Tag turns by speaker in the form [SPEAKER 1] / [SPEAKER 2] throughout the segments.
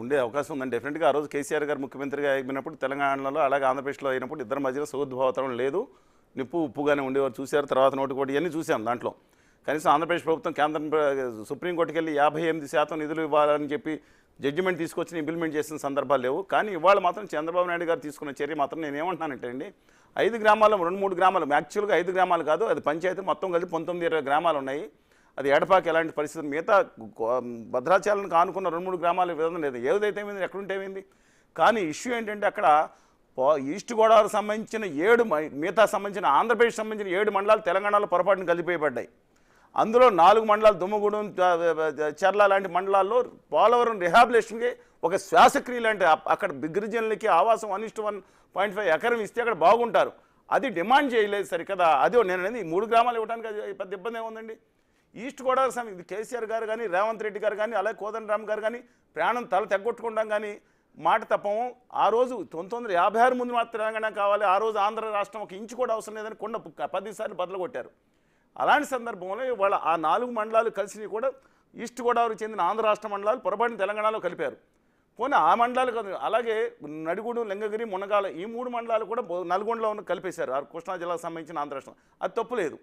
[SPEAKER 1] ఉండే అవకాశం ఉందండి డెఫినెట్గా ఆ రోజు కేసీఆర్ గారు ముఖ్యమంత్రిగా అయిపోయినప్పుడు తెలంగాణలో అలాగే ఆంధ్రప్రదేశ్లో అయినప్పుడు ఇద్దరు మధ్యలో సౌద్భావతరం లేదు. నిప్పు ఉప్పుగానే ఉండేవారు చూశారు. తర్వాత నోటి కోటి ఇవన్నీ చూసాం దాంట్లో. కనీసం ఆంధ్రప్రదేశ్ ప్రభుత్వం కేంద్రం సుప్రీంకోర్టుకి వెళ్ళి యాభై ఎనిమిది శాతం నిధులు ఇవ్వాలని చెప్పి జడ్జిమెంట్ తీసుకొచ్చి ఇంప్లిమెంట్ చేసిన సందర్భాలు లేవు. కానీ ఇవాళ మాత్రం చంద్రబాబు నాయుడు గారు తీసుకున్న చర్య మాత్రం నేను ఏమంటున్నానంటే అండి ఐదు గ్రామాలు రెండు మూడు గ్రామాలు యాక్చువల్గా ఐదు గ్రామాలు కాదు అది పంచాయతీ మొత్తం కలిసి పంతొమ్మిది ఇరవై గ్రామాలు ఉన్నాయి. అది ఎడపాకి ఎలాంటి పరిస్థితి? మిగతా భద్రాచలం కానుకున్న రెండు మూడు గ్రామాల విధంగా లేదు. ఏదైతే ఏమైంది ఎక్కడుంటే ఏమైంది? కానీ ఇష్యూ ఏంటంటే అక్కడ ఈస్ట్ గోదావరి సంబంధించిన ఏడు మిగతా సంబంధించిన ఆంధ్రప్రదేశ్ సంబంధించిన ఏడు మండలాలు తెలంగాణలో పొరపాటున కలిపివేయబడ్డాయి. అందులో నాలుగు మండలాలు దుమ్మగూడెం చ- చర్ల లాంటి మండలాల్లో పోలవరం రిహాబిలేషన్కి ఒక శ్వాసక్రియ లాంటి అక్కడ గిరిజనులకి ఆవాసం వన్ ఇస్ట్ వన్ పాయింట్ ఫైవ్ ఎకరం ఇస్తే అక్కడ బాగుంటారు. అది డిమాండ్ చేయలేదు సరికదా? అది నేను అనేది మూడు గ్రామాలు ఇవ్వడానికి పెద్ద ఇబ్బంది ఏముందండి? ఈస్ట్ గోదావరి సమి ఇది కేసీఆర్ గారు కానీ రేవంత్ రెడ్డి గారు కానీ అలాగే కోదండరామ్ గారు కానీ ప్రాణం తల తెగొట్టుకుంటాం కానీ మాట తప్పము. ఆ రోజు పంతొమ్మిది వందల యాభై ఆరు ముందు మాత్రం తెలంగాణ కావాలి. ఆ రోజు ఆంధ్ర రాష్ట్రం ఒక ఇంచు కూడా అవసరం లేదని కొండ పదిసార్లు బదులు కొట్టారు. అలాంటి సందర్భంలో వాళ్ళ ఆ నాలుగు మండలాలు కలిసి కూడా ఈస్ట్ గోదావరి చెందిన ఆంధ్ర రాష్ట్ర మండలాలు పొరపాటున తెలంగాణలో కలిపారు. పోనీ ఆ మండలాలు కాదు అలాగే నడిగూడు లింగగిరి మునగాల ఈ మూడు మండలాలు కూడా నల్గొండలో ఉన్న కలిపేశారు. ఆ కృష్ణా జిల్లాకు సంబంధించిన ఆంధ్ర రాష్ట్రం. అది తప్పు లేదు.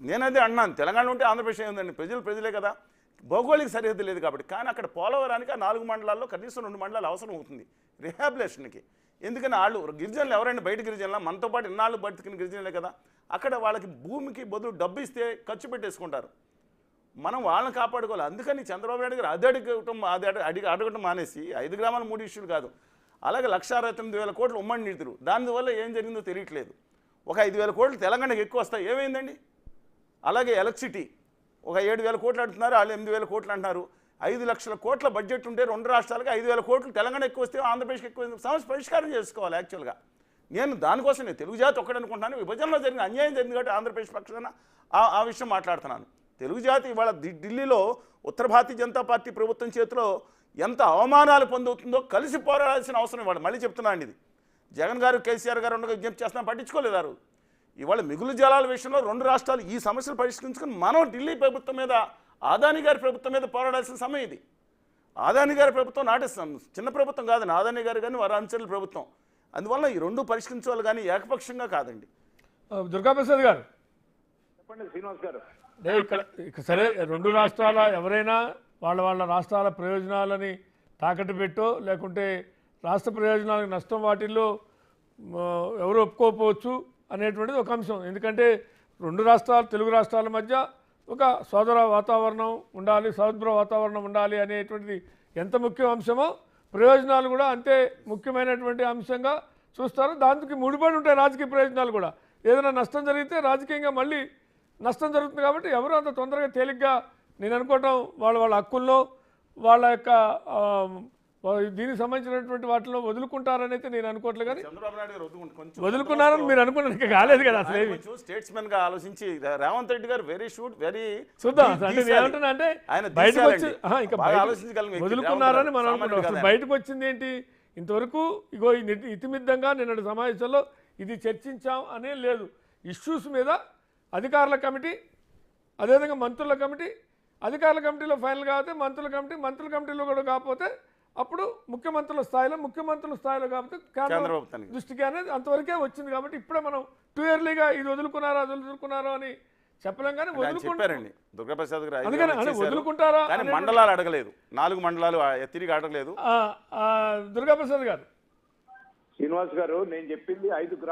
[SPEAKER 1] నేనదే అన్నాను. తెలంగాణ ఉంటే ఆంధ్రప్రదేశ్ ఉందండి ప్రజలు ప్రజలే కదా. భౌగోళిక సరిహద్దు లేదు కాబట్టి. కానీ అక్కడ పోలవరానికి ఆ నాలుగు మండలాల్లో కనీసం రెండు మండలాలు అవసరం అవుతుంది. రిహాబిలేషన్కి. ఎందుకని వాళ్ళు గిరిజనులు ఎవరైనా బయట గిరిజనుల? మనతో పాటు ఇన్నాళ్ళు బతికిన గిరిజనులే కదా. అక్కడ వాళ్ళకి భూమికి బదులు డబ్బు ఇస్తే ఖర్చు పెట్టేసుకుంటారు. మనం వాళ్ళని కాపాడుకోవాలి. అందుకని చంద్రబాబు నాయుడు గారు అది అడగటం అది అడ- అడిగి అడగటం మానేసి ఐదు గ్రామాలు మూడు ఇష్యూలు కాదు. అలాగే లక్ష అరవై తొమ్మిది వేల కోట్లు ఉమ్మడి నిధులు. దానివల్ల ఏం జరిగిందో తెలియట్లేదు. ఒక ఐదు వేల కోట్లు తెలంగాణకి ఎక్కువ వస్తాయి. ఏమైందండి? అలాగే ఎలక్ట్రిసిటీ ఒక ఏడు వేల కోట్లు అంటున్నారు వాళ్ళు ఎనిమిది వేల కోట్లు అంటున్నారు. ఐదు లక్షల కోట్ల బడ్జెట్ ఉంటే రెండు రాష్ట్రాలకి ఐదు వేల కోట్లు తెలంగాణ ఎక్కువ వస్తే ఆంధ్రప్రదేశ్కి ఎక్కువ సమస్య పరిష్కారం చేసుకోవాలి యాక్చువల్గా. నేను దానికోసం నేను తెలుగు జాతి ఒక్కడనుకుంటున్నాను విభజనలో జరిగిన అన్యాయం జరిగింది కాబట్టి ఆంధ్రప్రదేశ్ పక్షాన ఆ ఆ విషయం మాట్లాడుతున్నాను. తెలుగు జాతి ఇవాళ ది- ఢిల్లీలో ఉత్తర భారతీయ జనతా పార్టీ ప్రభుత్వం చేతిలో ఎంత అవమానాలు పొందుతుందో కలిసి పోరాడాల్సిన అవసరం ఇవాళ. మళ్ళీ చెప్తున్నాను అండి ఇది. జగన్ గారు కేసీఆర్ గారు ఉండగా విజ్ఞప్తి చేస్తున్నా పట్టించుకోలేదారు. ఇవాళ మిగులు జలాల విషయంలో రెండు రాష్ట్రాలు ఈ సమస్యలు పరిష్కరించుకుని మనం ఢిల్లీ ప్రభుత్వం మీద ఆదాని గారి ప్రభుత్వం మీద పోరాడాల్సిన సమయం ఇది. ఆదాని గారి ప్రభుత్వం నాటి సం- చిన్న ప్రభుత్వం కాదండి ఆదాని గారు కానీ వారి అంచెల ప్రభుత్వం. అందువల్ల ఈ రెండు పరిష్కరించాలి కానీ ఏకపక్షంగా కాదండి.
[SPEAKER 2] దుర్గాప్రసాద్ గారు.
[SPEAKER 3] చెప్పండి శ్రీనివాస్ గారు.
[SPEAKER 2] ఇక్కడ ఇక సరే రెండు రాష్ట్రాల ఎవరైనా వాళ్ళ వాళ్ళ రాష్ట్రాల ప్రయోజనాలని తాకట్టు పెట్టో లేకుంటే రాష్ట్ర ప్రయోజనాలకు నష్టం వాటిల్లో ఎవరు ఒప్పుకోకపోవచ్చు అనేటువంటిది ఒక అంశం. ఎందుకంటే రెండు రాష్ట్రాలు తెలుగు రాష్ట్రాల మధ్య ఒక సోదర వాతావరణం ఉండాలి సౌద్ర వాతావరణం ఉండాలి అనేటువంటిది ఎంత ముఖ్య అంశమో ప్రయోజనాలు కూడా అంతే ముఖ్యమైనటువంటి అంశంగా చూస్తారు. దానికి ముడిపడి ఉంటాయి రాజకీయ ప్రయోజనాలు కూడా. ఏదైనా నష్టం జరిగితే రాజకీయంగా మళ్ళీ నష్టం జరుగుతుంది కాబట్టి ఎవరు అంత తొందరగా తేలిగ్గా నేను అనుకోవటం వాళ్ళ వాళ్ళ హక్కుల్లో వాళ్ళ యొక్క దీనికి సంబంధించినటువంటి వాటిలో వదులుకుంటారని అయితే నేను అనుకోవట్లేదు కానీ
[SPEAKER 1] చంద్రబాబు నాయుడు గారు వదులుకుంటే కొంచెం
[SPEAKER 2] వదులుకున్నారని మీరు అనుకున్నారు ఇంకా కాలేదు కదా అసలు
[SPEAKER 1] స్టేట్స్మెన్గా ఆలోచించి రేవంత్ రెడ్డి గారు వెరీ షూట్ వెరీ
[SPEAKER 2] చూద్దాం అంటే నేను ఏమంటున్నా అంటే
[SPEAKER 1] ఆయన
[SPEAKER 2] బయటకు వచ్చి ఇంకా
[SPEAKER 1] ఆలోచించగలం.
[SPEAKER 2] వదులుకున్నారని మనం
[SPEAKER 1] గారు.
[SPEAKER 2] అనుకున్నాం అసలు
[SPEAKER 1] సామాన్యుడు
[SPEAKER 2] బయటకు వచ్చింది ఏంటి? ఇంతవరకు ఇగో ఇతిమిద్దంగా నిన్నటి సమావేశంలో ఇది చర్చించాం అనే లేదు. ఇష్యూస్ మీద అధికారుల కమిటీ అదేవిధంగా మంత్రుల కమిటీ అధికారుల కమిటీలో ఫైనల్ కాకపోతే మంత్రుల కమిటీ మంత్రుల కమిటీలో కూడా కాకపోతే అప్పుడు ముఖ్యమంత్రుల స్థాయిలో ముఖ్యమంత్రుల స్థాయిలో కాకపోతే
[SPEAKER 1] కేంద్ర.
[SPEAKER 2] దృష్టికి అనేది అంతవరకే వచ్చింది కాబట్టి ఇప్పుడే మనం టూ ఇయర్లీగా ఇది వదులుకున్నారా అది వదులుకున్నారో అని చెప్పలేం కానీ
[SPEAKER 1] ఆయన
[SPEAKER 2] వదులుకుంటారు
[SPEAKER 1] చెప్పారండి దుర్గాప్రసాద్ గారు.
[SPEAKER 2] వదులుకుంటారా
[SPEAKER 1] మండలాలు అడగలేదు నాలుగు మండలాలు ఆ, తిరిగి అడగలేదు
[SPEAKER 2] దుర్గాప్రసాద్ గారు
[SPEAKER 3] శ్రీనివాస్ గారు నేను చెప్పింది ఐదు గ్రామాలు